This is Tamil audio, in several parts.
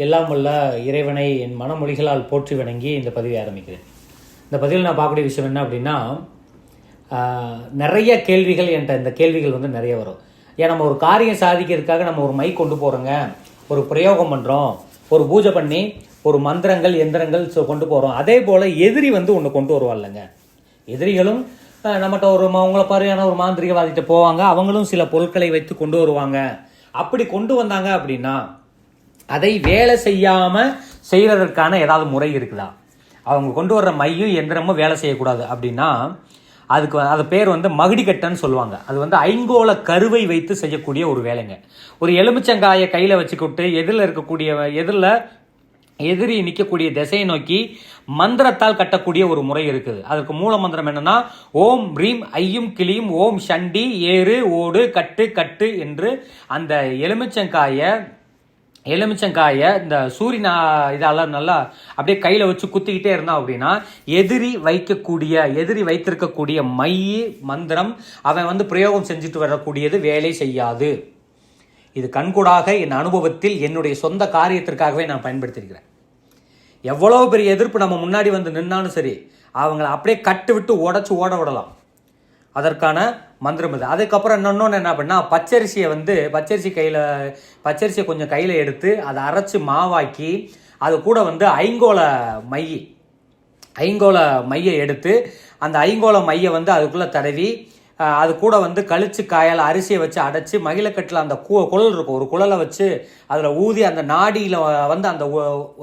எல்லாம் உள்ள இறைவனை என் மனமொழிகளால் போற்றி வணங்கி இந்த பதிவை ஆரம்பிக்கிறேன். இந்த பதிவில் நான் பார்க்கக்கூடிய விஷயம் என்ன அப்படின்னா நிறைய கேள்விகள் என்கிட்ட இந்த கேள்விகள் வந்து நிறைய வரும். ஏன் நம்ம ஒரு காரியம் சாதிக்கிறதுக்காக நம்ம ஒரு மை கொண்டு போகிறோங்க ஒரு பிரயோகம் பண்ணுறோம் ஒரு பூஜை பண்ணி ஒரு மந்திரங்கள் எந்திரங்கள் கொண்டு போகிறோம் அதே போல் எதிரி வந்து ஒன்று கொண்டு வருவாள்லங்க. எதிரிகளும் நம்மகிட்ட ஒரு அவங்கள உங்களை ஒரு மாந்திரிகவாதிகிட்ட போவாங்க அவங்களும் சில பொருட்களை வைத்து கொண்டு வருவாங்க. அப்படி கொண்டு வந்தாங்க அப்படின்னா அதை வேலை செய்யாம செய்கிறதற்கான ஏதாவது முறை இருக்குதா? அவங்க கொண்டு வர்ற மையும் எந்திரமும் வேலை செய்யக்கூடாது அப்படின்னா அதுக்கு வ- அது பேர் வந்து மகுடிக்கட்டன்னு சொல்லுவாங்க. அது வந்து ஐங்கோல கருவை வைத்து செய்யக்கூடிய ஒரு வேலைங்க. ஒரு எலுமிச்சங்காயை கையில் வச்சுக்கிட்டு எதிரில் இருக்கக்கூடிய எதிரில் எதிரி நிற்கக்கூடிய திசையை நோக்கி மந்திரத்தால் கட்டக்கூடிய ஒரு முறை இருக்குது. அதற்கு மூல மந்திரம் என்னன்னா ஓம் ரீம் ஐயும் கிளியும் ஓம் சண்டி ஏறு ஓடு கட்டு கட்டு என்று அந்த எலுமிச்சங்காயை எலுமிச்சங்காயை இந்த சூரியனா இதெல்லாம் நல்லா அப்படியே கையில் வச்சு குத்திக்கிட்டே இருந்தோம் அப்படின்னா எதிரி வைக்கக்கூடிய எதிரி வைத்திருக்கக்கூடிய மை மந்திரம் அவன் வந்து பிரயோகம் செஞ்சுட்டு வரக்கூடியது வேலை செய்யாது. இது கண்கூடாக என் அனுபவத்தில் என்னுடைய சொந்த காரியத்திற்காகவே நான் பயன்படுத்தியிருக்கிறேன். எவ்வளோ பெரிய எதிர்ப்பு நம்ம முன்னாடி வந்து நின்னாலும் சரி அவங்கள அப்படியே கட்டு விட்டு உடச்சி ஓட விடலாம். அதற்கான மந்திரம் இது. அதுக்கப்புறம் இன்னொன்று என்ன அப்படின்னா பச்சரிசியை வந்து பச்சரிசி கையில் பச்சரிசியை கொஞ்சம் கையில் எடுத்து அதை அரைச்சி மாவாக்கி அது கூட வந்து ஐங்கோல மை ஐங்கோல மையை எடுத்து அந்த ஐங்கோல மையை வந்து அதுக்குள்ளே தடவி அது கூட வந்து கழிச்சு காயால் அரிசியை வச்சு அடைச்சி மகிழக்கட்டில் அந்த கு குழல் இருக்கும். ஒரு குழலை வச்சு அதில் ஊதி அந்த நாடியில் வந்து அந்த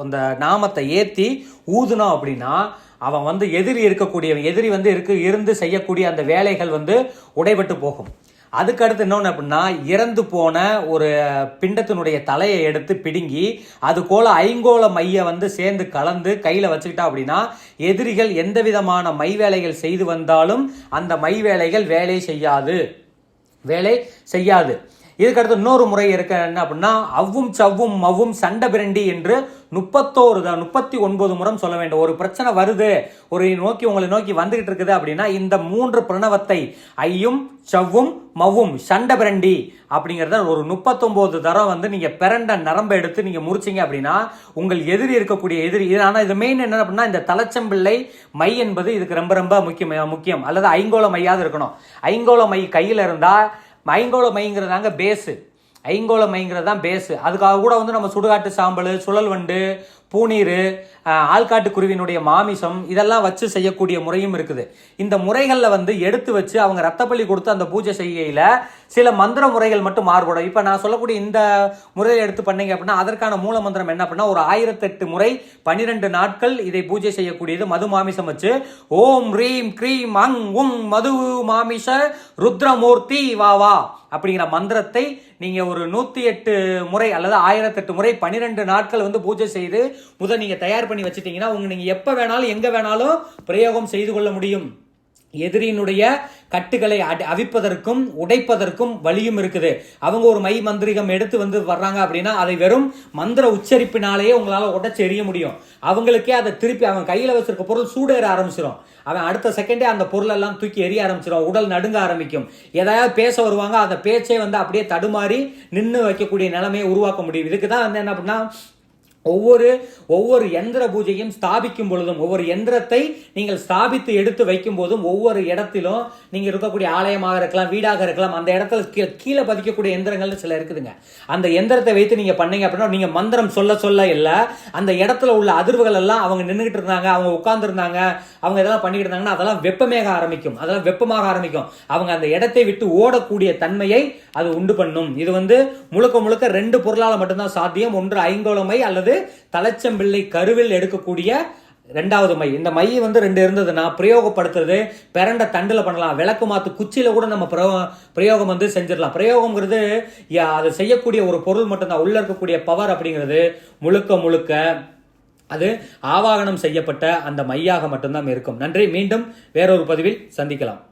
அந்த நாமத்தை ஏற்றி ஊதுனோம் அப்படின்னா அவன் வந்து எதிரி இருக்கக்கூடிய எதிரி வந்து இருக்கு இருந்து செய்யக்கூடிய அந்த வேலைகள் வந்து உடைபட்டு போகும். அதுக்கு அடுத்து இன்னொன்று அப்படின்னா இறந்து போன ஒரு பிண்டத்தினுடைய தலையை எடுத்து பிடுங்கி அது போல ஐங்கோல மைய வந்து சேர்ந்து கலந்து கையில் வச்சுக்கிட்டா அப்படின்னா எதிரிகள் எந்த விதமான மை வேலைகள் செய்து வந்தாலும் அந்த மை வேலைகள் வேலை செய்யாது. வேலை செய்யாது. இதுக்கடுத்து இன்னொரு முறை இருக்க என்ன அப்படின்னா அவ்வும் சவ்வும் மவ்வும் சண்டை பிரண்டி என்று முப்பத்தோரு தான் முப்பத்தி ஒன்பது முறம் சொல்ல வேண்டும். ஒரு பிரச்சனை வருது ஒரு நோக்கி உங்களை நோக்கி வந்துகிட்டு இருக்குது அப்படின்னா இந்த மூன்று பிரணவத்தை ஐயும் சவ்வும் மவ்வும் சண்டை பிரண்டி அப்படிங்கிறத ஒரு முப்பத்தொம்போது தரம் வந்து நீங்கள் பிறண்ட நரம்பை எடுத்து நீங்கள் முறிச்சிங்க அப்படின்னா உங்கள் எதிரி இருக்கக்கூடிய எதிரி இது ஆனால் இது மெயின் என்ன அப்படின்னா இந்த தலைச்சம்பிள்ளை மை என்பது இதுக்கு ரொம்ப ரொம்ப முக்கியம் முக்கியம். அல்லது ஐங்கோல மையாவது இருக்கணும். ஐங்கோல மை கையில் இருந்தால் ஐங்கோல மைங்கிறதாங்க பேஸு ஐங்கோள மைங்கிறது தான் பேஸு அதுக்காக கூட வந்து நம்ம சுடுகாட்டு சாம்பல் சுழல் வண்டு பூநீர் ஆள்காட்டுக்குருவினுடைய ஆள்காட்டு குருவினுடைய மாமிசம் இதெல்லாம் வச்சு செய்யக்கூடிய முறையும் இருக்குது. இந்த முறைகளில் வந்து எடுத்து வச்சு அவங்க ரத்தப்பள்ளி கொடுத்து அந்த பூஜை செய்கையில் சில மந்திர முறைகள் மட்டும் மாறுபடும். இப்போ நான் சொல்லக்கூடிய இந்த முறையை எடுத்து பண்ணீங்க அப்படின்னா அதற்கான மூல மந்திரம் என்ன அப்படின்னா ஒரு ஆயிரத்தெட்டு முறை பன்னிரெண்டு நாட்கள் இதை பூஜை செய்யக்கூடியது மது மாமிசம் வச்சு. ஓம் ரீம் க்ரீம் அங் உங் மது மாமிச ருத்ரமூர்த்தி வா வா அப்படிங்கிற மந்திரத்தை நீங்கள் ஒரு நூற்றி எட்டு முறை அல்லது ஆயிரத்தெட்டு முறை பன்னிரெண்டு நாட்கள் வந்து பூஜை செய்து முதல் நீங்கள் தயார் பண்ணி வச்சிட்டிங்கன்னா உங்க நீங்கள் எப்போ வேணாலும் எங்கே வேணாலும் பிரயோகம் செய்து கொள்ள முடியும். எதிரியினுடைய கட்டுகளை அடி- அவிப்பதற்கும் உடைப்பதற்கும் வழியும் இருக்குது. அவங்க ஒரு மை மந்திரிகம் எடுத்து வந்து வர்றாங்க அப்படின்னா அதை வெறும் மந்திர உச்சரிப்பினாலேயே உங்களால் உடச்சி எறிய முடியும். அவங்களுக்கே அதை திருப்பி அவன் கையில் வச்சிருக்க பொருள் சூடேற ஆரம்பிச்சிடும் அவன் அடுத்த செகண்டே அந்த பொருள் எல்லாம் தூக்கி எரிய ஆரம்பிச்சிடும் உடல் நடுங்க ஆரம்பிக்கும். எதையாவது பேச வருவாங்க அந்த பேச்சே வந்து அப்படியே தடுமாறி நின்று வைக்கக்கூடிய நிலைமையை உருவாக்க முடியும். இதுக்கு தான் வந்து என்ன அப்படின்னா ஒவ்வொரு ஒவ்வொரு எந்திர பூஜையும் ஸ்தாபிக்கும் பொழுதும் ஒவ்வொரு எந்திரத்தை நீங்கள் ஸ்தாபித்து எடுத்து வைக்கும் போதும் ஒவ்வொரு இடத்திலும் நீங்கள் இருக்கக்கூடிய ஆலயமாக இருக்கலாம் வீடாக இருக்கலாம் அந்த இடத்துல கீழே கீழே பதிக்கக்கூடிய எந்திரங்கள் சில இருக்குதுங்க. அந்த எந்திரத்தை வைத்து நீங்கள் பண்ணீங்க அப்படின்னா நீங்கள் மந்திரம் சொல்ல சொல்ல இல்லை அந்த இடத்துல உள்ள அதிர்வுகள் எல்லாம் அவங்க நின்றுகிட்டு இருந்தாங்க அவங்க உட்காந்துருந்தாங்க அவங்க இதெல்லாம் பண்ணிக்கிட்டு இருந்தாங்கன்னா அதெல்லாம் வெப்பமேக ஆரம்பிக்கும் அதெல்லாம் வெப்பமாக ஆரம்பிக்கும். அவங்க அந்த இடத்தை விட்டு ஓடக்கூடிய தன்மையை அது உண்டு பண்ணும். இது வந்து முழுக்க முழுக்க ரெண்டு பொருளால் மட்டும்தான் சாத்தியம். ஒன்று ஐங்கோளமை அல்லது தலைச்சம்பிள்ளை கருவில் எடுக்கக்கூடிய ரெண்டாவது மை. இந்த மை வந்து ரெண்டு இருந்ததுன்னா பிரயோகப்படுத்துறது பிறண்ட தண்டில் பண்ணலாம். விளக்கு மாற்று குச்சியில் கூட நம்ம பிரயோ- பிரயோகம் வந்து செஞ்சிடலாம். பிரயோகங்கிறது அது செய்யக்கூடிய ஒரு பொருள் மட்டும்தான். உள்ள இருக்கக்கூடிய பவர் அப்படிங்கிறது முழுக்க முழுக்க அது ஆவாகனம் செய்யப்பட்ட அந்த மையாக மட்டும்தான் இருக்கும். நன்றி. மீண்டும் வேறொரு பதிவில் சந்திக்கலாம்.